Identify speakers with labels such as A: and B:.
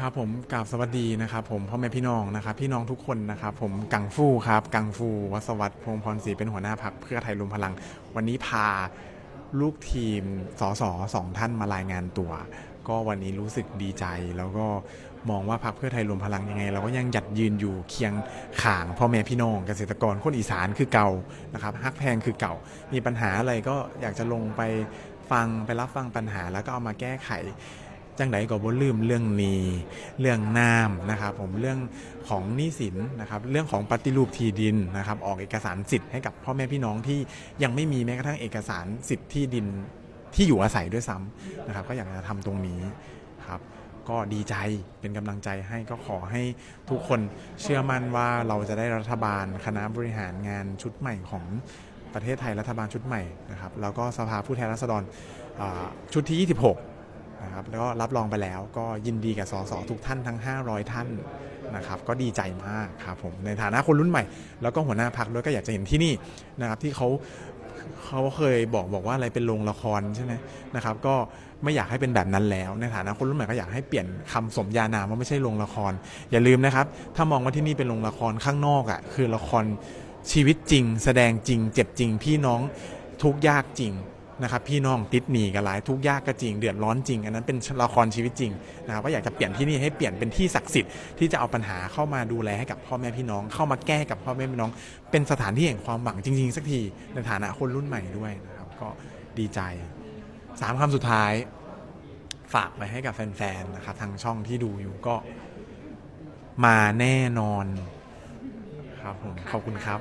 A: ครับผมกราบสวัสดีนะครับผมพ่อแม่พี่น้องนะครับพี่น้องทุกคนนะครับผมกังฟูครับกังฟูวัสวัตพงษ์พรศรีเป็นหัวหน้าพักเพื่อไทยรวมพลัง วันนี้พาลูกทีมสสสองท่านมารายงานตัว ก็วันนี้รู้สึกดีใจ แล้วก็มองว่าพักเพื่อไทยรวมพลังยังไง เราก็ยังหยัดยืนอยู่เคียงข่างพ่อแม่พี่น้องเกษตรกรคนอีสานคือเก่านะครับฮักแพงคือเก่า มีปัญหาอะไรก็อยากจะลงไปฟังไปรับฟังปัญหาแล้วก็เอามาแก้ไข จังไดก็บ่ลืมเรื่องนี้ เรื่องน้ำนะครับผมเรื่องของหนี้สินนะครับเรื่องของปฏิรูปที่ดินนะครับออกเอกสารสิทธิ์ให้กับพ่อแม่พี่น้องที่ยังไม่มีแม้กระทั่งเอกสารสิทธิ์ที่ดินที่อยู่อาศัยด้วยซ้ำนะครับก็อยากจะทำตรงนี้ครับก็ดีใจเป็นกำลังใจให้ก็ขอให้ทุกคนเชื่อมั่นว่าเราจะได้รัฐบาลคณะบริหารงานชุดใหม่ของประเทศไทยรัฐบาลชุดใหม่นะครับแล้วก็สภาผู้แทนราษฎรชุดที่ 26 นะครับแล้วก็รับรองไปแล้วก็ยินดีกับสสทุกท่านทั้ง 500 ท่านนะครับก็ดีใจมากครับผมในฐานะคนรุ่นใหม่ แล้วก็หัวหน้าพักด้วยก็อยากจะเห็นที่นี่นะครับที่เขาเขาเคยบอกบอกว่าอะไรเป็นโรงละครใช่ไหมนะครับก็ไม่อยากให้เป็นแบบนั้นแล้ว ในฐานะคนรุ่นใหม่ก็อยากให้เปลี่ยนคำสมญานามว่าไม่ใช่โรงละคร อย่าลืมนะครับ ถ้ามองว่าที่นี่เป็นโรงละครข้างนอกอะ่ะคือละครชีวิตจริง แสดงจริง เจ็บจริงพี่น้องทุกยากจริง นะครับพี่น้องติดหนีกันหลายทุกยากก็จริง เดือดร้อนจริง อันนั้นเป็นละครชีวิตจริงนะครับก็อยากจะเปลี่ยนที่นี่ให้เปลี่ยนเป็นที่ศักดิ์สิทธิ์ที่จะเอาปัญหาเข้ามาดูแลให้กับพ่อแม่พี่น้อง เข้ามาแก้กับพ่อแม่พี่น้อง เป็นสถานที่แห่งความหวังจริง ๆ สักทีในฐานะคนรุ่นใหม่ด้วยนะครับก็ดีใจสามคำสุดท้ายฝากไปให้กับแฟนๆนะครับทางช่องที่ดูอยู่ก็มาแน่นอนครับผมขอบคุณครับ